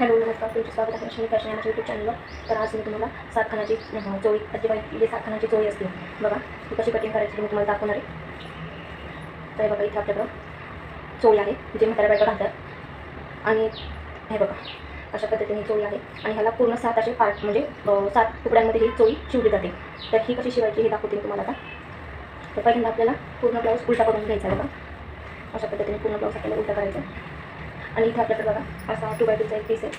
Hello नमस्कार. तुमचं स्वागत आहे. अश्विनी फॅशन माझ्या यूट्यूब चॅनलवर तर आज मी तुम्हाला सातखानाची अं, चोळी अजिबाई जे म्हणजे सातखानाची चोळी असते. बघा ती कशी कटिंग करायची मी तुम्हाला दाखवणार आहे. तर हे बघा इथे आपल्याकडं चोळी आहे जे म्हाताऱ्या बायका घालतात. आणि हे बघा अशा पद्धतीने चोळी आहे. आणि ह्याला पूर्ण सात असे पार्ट म्हणजे सात तुकड्यांमध्ये ही चोळी शिवली जाते. तर ही कशी शिवायची हे दाखवते मी तुम्हाला आता. तर पहिल्यांदा आपल्याला पूर्ण ब्लाऊज उलटा करून घ्यायचा आहे बघा. अशा पद्धतीने पूर्ण ब्लाऊज आपल्याला उलटा करायचा आहे. आणि इथे आपल्याकडे बघा असा टू बाय टूचा एक पीस आहे.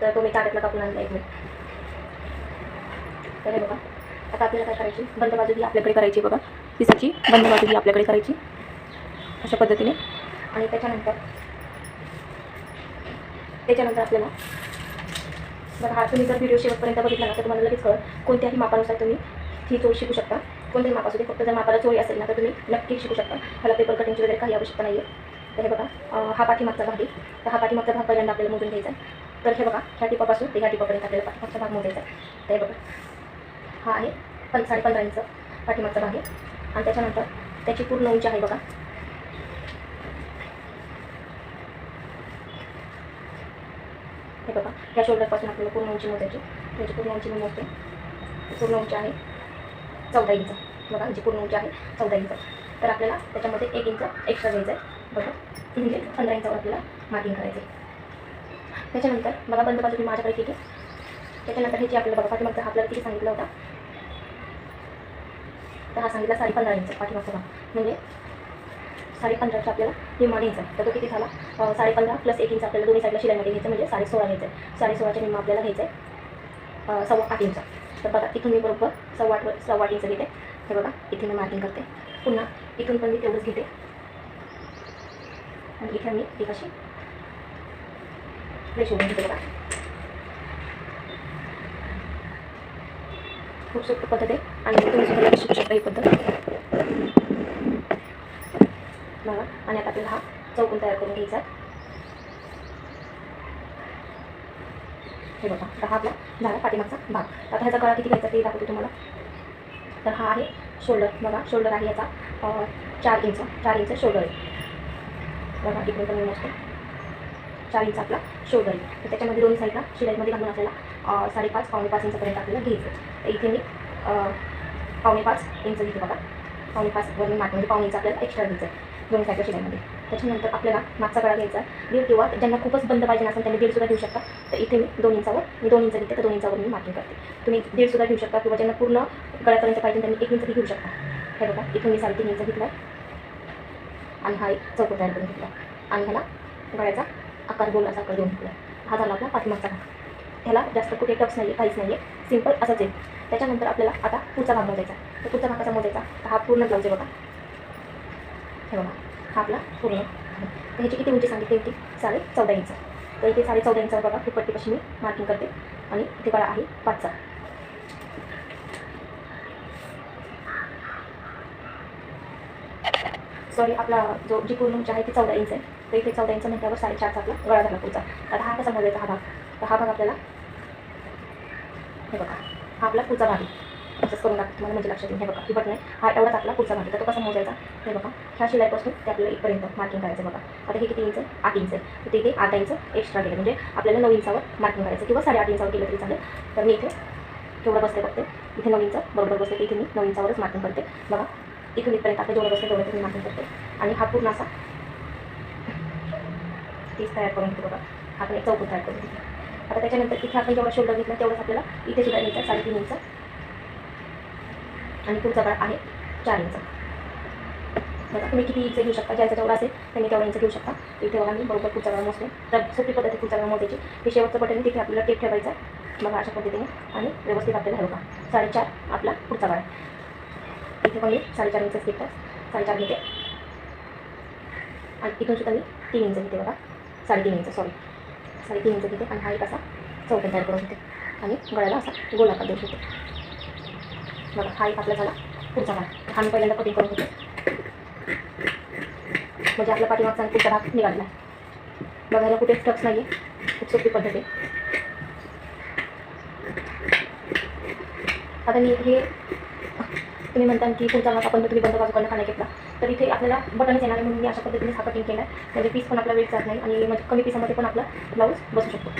तर तो मी ताटातला कापून आणला एक मिनिट तर हे बघा आता आपल्याला काय करायची? बंद बाजू ही आपल्याकडे करायची बघा. पिसाची बंद बाजू ही आपल्याकडे करायची. अशा पद्धतीने. आणि त्याच्यानंतर त्याच्यानंतर आपल्याला बघा हा तुम्ही जर व्हिडिओ शेवटपर्यंत बघितला ना तर तुम्हाला लगेच कळ कोणत्याही मापानुसार तुम्ही ही चोळ शिकू शकता. कोणत्याही माप असू दे. फक्त जर मापाला चोळी असेल ना तर तुम्ही नक्की शिकू शकता. ह्याला पेपर कटिंगची वगैरे काही आवश्यकता नाही आहे तर हे बघा हा पाठीमागचा भाग आहे. तर हा पाठीमागचा भाग पहिल्यांदा आपल्याला मोजून घ्यायचा आहे. तर हे बघा ह्या टिपापासून ते ह्या टिपापर्यंत आपल्याला पाठीमागचा भाग मोजायचा आहे. तर हे बघा हा आहे पण साडेपंधरा इंच पाठीमागचा भाग आहे. आणि त्याच्यानंतर त्याची पूर्ण उंची आहे बघा. हे बघा ह्या शोल्डरपासून आपल्याला पूर्ण उंची मोजायची त्याची पूर्ण उंची मी मोजते. पूर्ण उंची आहे. चौदा इंच. बघा जी पूर्ण उंची आहे चौदा इंच. तर आपल्याला त्याच्यामध्ये एक इंच एक्स्ट्रा घ्यायचं आहे बघा म्हणजे पंधरा इंचावर आपल्याला मार्किंग करायचं आहे त्याच्यानंतर बघा बंद बाजू मी माझ्याकडे किती त्याच्यानंतर हे जे आपल्याला बघा पाठीमागचा हा आपल्याला किती सांगितलं होता? तर हा सांगितला साडे पंधरा इंच पाठीमागचा भाग. म्हणजे साडे पंधराचा आपल्याला निम्मा घ्यायचा तर तो किती झाला? साडे पंधरा प्लस एक इंच आपल्याला दोन्ही साईडला शिलाईमध्ये घ्यायचं म्हणजे साडे सोळा घ्यायचं आहे साडे सोळाच्या निम्मा आपल्याला घ्यायचं आहे सव्वा आठ इंच. तर बघा इथून मी बरोबर सव्वाटवर सव्वाट सव्वा इंच घेते. हे बघा इथे मी मार्किंग करते. पुन्हा इथून पण मी तेवढंच घेते. आणि इथे मी ती कशी रेशो घेते बघा. खूप सोपी पद्धत आहे. आणि तुम्ही सुद्धा शिकू शकता ही पद्धत. बघा आणि आता आपल्याला हा चौकून तयार करून घ्यायचा हे बघा आता हा आपला झाला पाठीमागचा भाग. आता ह्याचा गळा किती घ्यायचा ते दाखवते तुम्हाला. तर हा आहे शोल्डर बघा शोल्डर आहे याचा चार इंच चार इंच शोल्डर आहे. बघा इकडे पण असतो चार इंच आपला शोल्डर आहे. तर त्याच्यामध्ये दोन्ही साईडला शिलाईमध्ये घालून आपल्याला साडेपाच पावणे पाच इंचपर्यंत आपल्याला घ्यायचं तर इथे मी पावणे पाच इंच घेते बघा. पावणे पाच वरून मी म्हणजे पावणे इंच आपल्याला एक्स्ट्रा घ्यायचं आहे. दोन्ही साईडच्या शिलाईमध्ये. त्याच्यानंतर आपल्याला मागचा गळा घ्यायचा दीड किंवा ज्यांना खूपच बंद पाहिजे नसेल त्यांनी दीड सुद्धा घेऊ शकता. तर इथे मी दोन इंचावर मी दोन इंच घेते तर दोन इंचावर मी मार्किंग करते. तुम्ही दीड सुद्धा घेऊ शकता किंवा ज्यांना पूर्ण गळ्यापर्यंत पाहिजे त्यांनी एक इंचही घेऊ शकता. हे बघा इथून मी साडेतीन इंच घेतला आणि हा एक चौकोन तयार करून घेतला आणि ह्याला गळ्याचा आकार गोल असा आकार देऊन घेतला हा झाला आपला पाठीमागचा भाग. ह्याला जास्त कुठे टक्स नाही आहे काहीच नाही आहे सिंपल असंच आहे. त्याच्यानंतर आपल्याला आता पुढचा भाग मोजायचा तर पुढचा भाग कसा मोजायचा हा पूर्ण ब्लाऊज आहे बघा. हे बघा. हा आपला पूर्ण. तर ह्याची किती उंची सांगितली होती? साडे चौदा इंच. तर इथे साडे चौदा इंचावर बघा दुपट्टीपाशी मी मार्किंग करते. आणि इथे बघा आहे पाचचा सॉरी आपला जो जी पूर्ण उंची आहे ती चौदा इंच आहे. तर इथे चौदा इंच म्हटल्यावर साडेचारचा आपला गळा झाला पुढचा. आता हा कसा मोजायचा हा भाग? तर हा भाग आपल्याला हे बघा हा आपला पुढचा भाग आहे. असंच करून दाखवतो तुम्हाला म्हणजे लक्षात येईल. हे बघा ही बटन आहे. हा एवढाच आपला पुढचा भाग तर तो कसा मोजायचा? हे बघा. ह्या शिलाईपासून ते आपल्याला इथपर्यंत मार्किंग करायचं बघा. आता हे किती इंच आहे? आठ इंच आहे. तर तिथे आठ इंच एक्स्ट्रा केलं. म्हणजे आपल्याला नऊ इंचावर मार्किंग करायचं. किंवा साडेआठ इंचावर केलं तरी चालेल. तर मी इथे केवढं बसते बघते. इथे नऊ इंच बरोबर बसते. इथे मी नऊ इंचावरच मार्किंग करते. बघा. इथून इथपर्यंत आपलं जेवढं बसते तेवढं मी मार्किंग करते. आणि हा पूर्ण असा तीस तयार करून घेतो बघा. हा पण एक चौकून तयार करून घेतो. आता त्याच्यानंतर इथे आपण जेवढा शोल्डर घेतला तेवढंच आपल्याला इथे सुद्धा घ्यायचा साडेतीन इंच आणि पुढचा गळा आहे चार इंच बघा तुम्ही किती इंच घेऊ शकता. ज्याचा जेवढा असेल त्यांनी तेवढा इंच घेऊ शकता. इथे बघा मी बरोबर पुढचा गळा मोजते. तर सोपी पद्धती पुढचा गळा मोजायची. हे शेवटचं बटन तिथे आपल्याला टेप ठेवायचा बघा अशा पद्धतीने आणि व्यवस्थित आपल्याला हे साडेचार आपला पुढचा गळा आहे. इथे पण मी साडेचार इंच घेतात साडेचार घेते. आणि इथून सुद्धा मी तीन इंच घेते बघा. साडेतीन इंच सॉरी साडेतीन इंच घेते आणि हा एक असा चौकट तयार करून घेते. आणि गळ्याला असा गोलाकार देऊ शकते बघा हा एक आपला झाला. पुढचा भाग. हा मी पहिल्यांदा कटिंग करून घेते. म्हणजे आपला पाठीमागचा आणि पुढचा भाग निघाला बघायला कुठे स्टक्स नाही आहे खूप सोपी पद्धत आहे. आता मी हे तुम्ही म्हणता की पुढचा भाग आपण तुम्ही बंद बाजूकडनं खाण्या घेतला. तर इथे आपल्याला बटनच येणार म्हणून मी अशा पद्धतीने हा कटिंग केला आहे म्हणजे पीस पण आपला वेट जात नाही आणि म्हणजे कमी पीसामध्ये पण आपला ब्लाऊज बसू शकतो.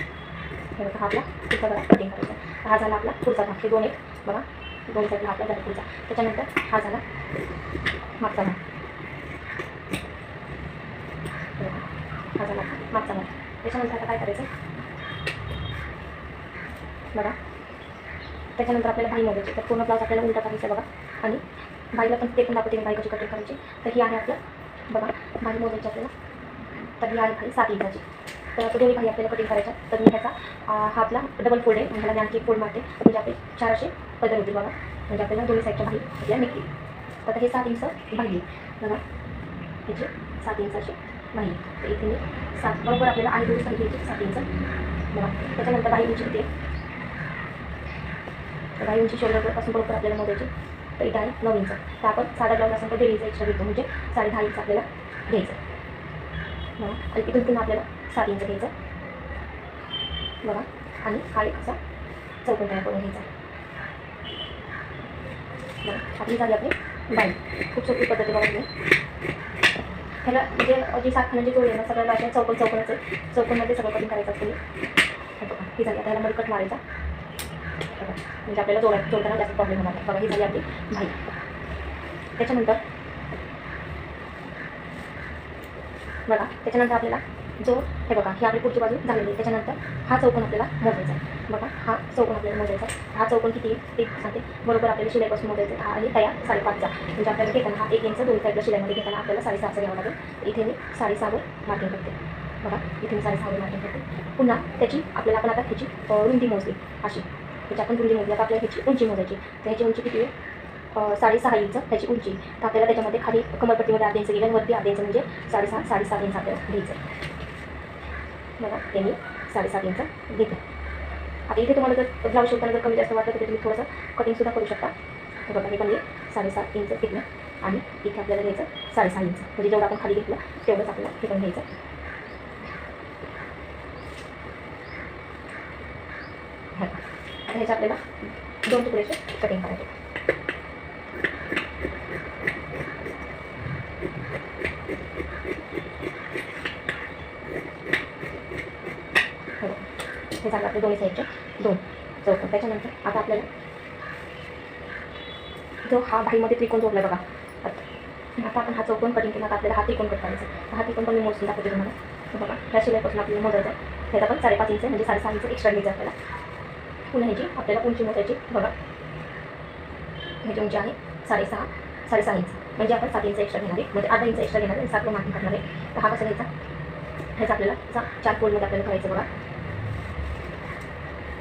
हे बघा हा आपला पुढचा कटिंग करायचा हा झाला आपला पुढचा भाग. हे दोन एक बघा. दोन साईडला आपला झाला पुढचा त्याच्यानंतर हा झाला मागचा भाग. हा झाला मागचा भाग. त्याच्यानंतर आता काय करायचं? बघा. त्याच्यानंतर आपल्याला बाई मोजायची. तर पूर्ण ब्लाऊज आपल्याला उलटा करायचा बघा. आणि बाईला पण ते पण दाखवते बाई कशी कटिंग करायची. तर ही आहे आपलं बघा बाई मोजायची आपल्याला. तर ही आहे खाली सात इंचाची. तर आता दोन्ही भाई आपल्याला कटिंग करायचं तर मी ह्याचा हातला हा आपला डबल फोल्ड आहे म्हणजे आणखी एक आणखी फोल्ड मारते. म्हणजे आपले चार असे पदर होतील बघा. म्हणजे आपल्याला दोन्ही साईडच्या भाई आपल्या निघतील. तर हे सात इंच भाई बघा. ह्याची सात इंच असे भाई तर इथे मी सात बरोबर आपल्याला आई दोन्ही साईड घ्यायची सात इंच. बघा. त्याच्यानंतर बाई उंची किती आहे? तर बाई उंची शोल्डरपासून बरोबर आपल्याला मोजायची तर इथं आहे नऊ इंच. तर आपण साधा ब्लाऊज असेल तर दीड इंच एक्स्ट्रा घेतो. म्हणजे साडे दहा इंच आपल्याला घ्यायचं आणि इथून पुन्हा आपल्याला सात इंच घ्यायचा बघा आणि हा एक असा चौकोन तयार करून घ्यायचा बघा आपली झाली आपली बाईक खूप सोपी पद्धती बघा तुम्ही. ह्याला म्हणजे जी सात खाण्याची जोडी आहे ना सगळ्याला अशा चौकोन आहे चौकोनमध्ये सगळं कटिंग करायचं असतं हे. बघा ही झाली आता ह्याला मारायचा. म्हणजे आपल्याला जोडा जोडताना जास्त प्रॉब्लेम होणार बघा ही झाली आपली भाई त्याच्यानंतर बघा त्याच्यानंतर आपल्याला जो हे बघा ही आपली पुढची बाजू झालेली आहे. त्याच्यानंतर हा चौकोन आपल्याला मोजायचा आहे. बघा हा चौकोन आपल्याला मोजायचा आहे. हा चौकोन किती आहे? ते सांगते. बरोबर आपल्याला शिलाईपासून मोजायचं हा आहे तयार साडेपाचचा. म्हणजे आपल्याला घेताना हा एक इंच दोन साईडला शिलाईमध्ये घेताना आपल्याला साडेसहाचा घ्यावा लागेल. इथे मी साडेसहावर मार्किंग करते. बघा इथे मी साडेसहावर मार्किंग करते. पुन्हा त्याची आपल्याला आपण आता ह्याची रुंदी मोजली. अशी. त्याची आपण रुंदी मोजली. आता आपल्याला ह्याची उंची मोजायची तर ह्याची उंची किती आहे? साडेसहा इंच त्याची उंची. तर आपल्याला त्याच्यामध्ये खाली कमरपट्टीमध्ये अर्धा इंच गेलं वरती अर्धा इंच म्हणजे साडेसहा साडेसात इंच आपल्याला घ्यायचं. मला बघा ते मी साडेसात इंच घेते आता इथे तुम्हाला जर ब्लाऊज शिवताना जर कमी जास्त वाटलं तर तुम्ही थोडंसं कटिंगसुद्धा करू शकता. हे बघा हे पण मी साडेसात इंच घेतलं आणि इथे आपल्याला घ्यायचं साडेसहा इंच. म्हणजे जेवढं आपण खाली घेतलं तेवढंच आपल्याला हे पण घ्यायचं. आता ह्याच्या आपल्याला दोन तुकड्याचे कटिंग करायचे हे बघा. हे झालं आपले दोन्ही साईडचे. दोन. चौकोन. त्याच्यानंतर आता आपल्याला जो हा भाईमध्ये त्रिकोण जोडला बघा. आता आपण हा चौकोन कटिंग केला आपल्याला हा त्रिकोण कट करायचा हा त्रिकोण पण मी मोजून दाखवते तुम्हाला. बघा ह्या शिलाईपासून आपल्याला मोजायचं आहे. ह्याचा पण साडेपाच इंच म्हणजे साडेसहा इंच एक्स्ट्रा घ्यायचं आपल्याला. पुन्हा ह्याची आपल्याला उंची मोजायची बघा. ह्याची उंची आहे साडेसहा साडेसहा इंच. म्हणजे आपण सात इंच एक्स्ट्रा घेणार आहे. म्हणजे अर्धा इंच एक्स्ट्रा घेणार आहे सात सातला मार्किंग करणार आहे. तर हा कसा घ्यायचा? ह्याचा आपल्याला चार फोल्डमध्ये आपल्याला करायचं बघा.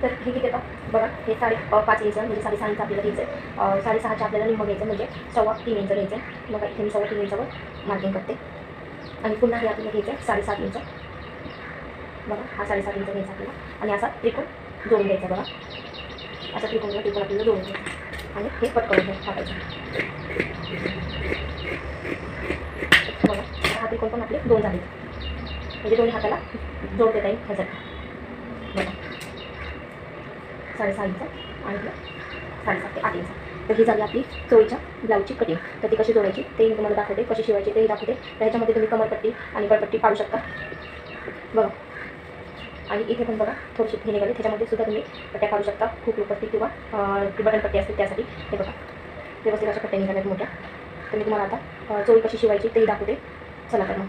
तर हे किती येतं बघा हे साडे पाच इंच म्हणजे साडेसहा इंच आपल्याला घ्यायचं आहे साडेसहाच्या आपल्याला निम्मं घ्यायचं म्हणजे सव्वा तीन इंच घ्यायचं आहे बघा इथे मी सव्वा तीन इंचावर मार्किंग करते. आणि पुन्हा हे आपल्याला घ्यायचं आहे साडेसात इंच. बघा हा साडेसात इंच घ्यायचा आपल्याला. आणि असा त्रिकोण जोडून घ्यायचा बघा. असा त्रिकोण त्रिकोण आपल्याला जोडून घ्यायचा. आणि हे कट करून घ्यायचं टाकायचं. बघा हा त्रिकोण पण आपले दोन झाले. म्हणजे दोन्ही हाताला जोड देता येईल ह्याच्यात. बघा. साडेसहा इंच आणि साडेसात ते आठ इंच. तर ही झाली आपली चोळीच्या ब्लाऊजची कटिंग तर ती कशी जोडायची ते मी तुम्हाला दाखवते कशी शिवायची तेही दाखवते. तर ह्याच्यामध्ये तुम्ही कमरपट्टी आणि गळपट्टी पाडू शकता. बघा. आणि इथे पण बघा थोडीशी हे निघाली. त्याच्यामध्ये सुद्धा तुम्ही पट्ट्या काढू शकता. खूप पट्टी किंवा बटनपट्टी बटन पट्टी असते त्यासाठी. हे बघा. व्यवस्थित अशा पट्ट्या निघाल्यात मोठ्या. तर मी तुम्हाला आता चोळी कशी शिवायची तेही दाखवते. चला तर मग.